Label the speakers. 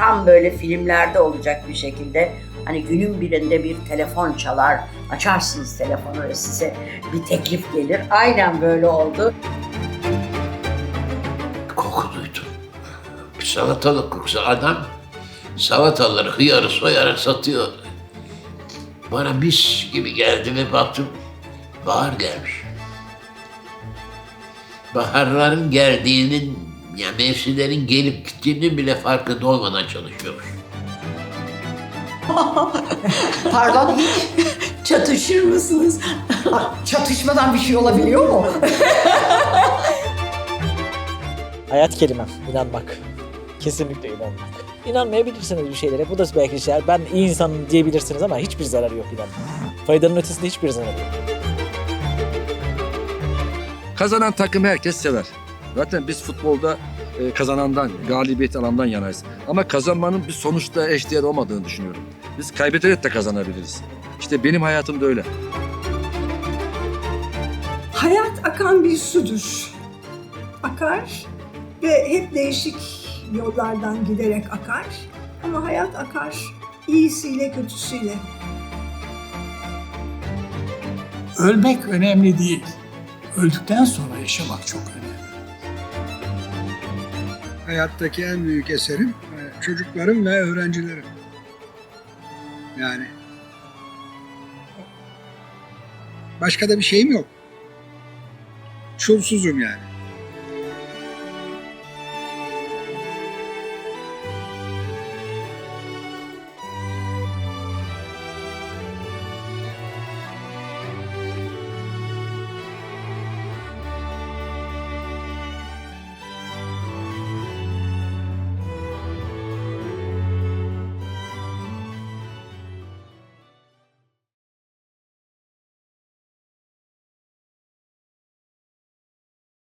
Speaker 1: tam böyle filmlerde olacak bir şekilde hani günün birinde bir telefon çalar, açarsınız telefonu ve size bir teklif gelir. Aynen böyle oldu.
Speaker 2: Koku duydum. Bir salatalık kokusu. Adam salataları, hıyarı, soyarı satıyor. Bana mis gibi geldi ve baktım bahar gelmiş. Baharların geldiğinin, ya mevsimlerin gelip gittiğinin bile farkında olmadan çalışıyormuş.
Speaker 3: Pardon hiç çatışır mısınız? Çatışmadan bir şey olabiliyor mu?
Speaker 4: Hayat kelimem, inanmak. Kesinlikle inanmak. İnanmayabilirsiniz bir şeylere. Bu da belki şeyler. Ben iyi insanım diyebilirsiniz ama hiçbir zararı yok inanmak. Faydanın ötesinde hiçbir zararı yok.
Speaker 5: Kazanan takımı herkes sever. Zaten biz futbolda e, kazanandan, galibiyet alandan yanayız. Ama kazanmanın bir sonuçta eşdeğer olmadığını düşünüyorum. Biz kaybederek de kazanabiliriz. İşte benim hayatım da öyle.
Speaker 6: Hayat akan bir sudur. Akar ve hep değişik yollardan giderek akar. Ama hayat akar iyisiyle kötüsüyle.
Speaker 7: Ölmek önemli değil. Öldükten sonra yaşamak çok önemli.
Speaker 8: Hayattaki en büyük eserim e, çocuklarım ve öğrencilerim. Yani başka da bir şeyim yok. Çulsuzum yani.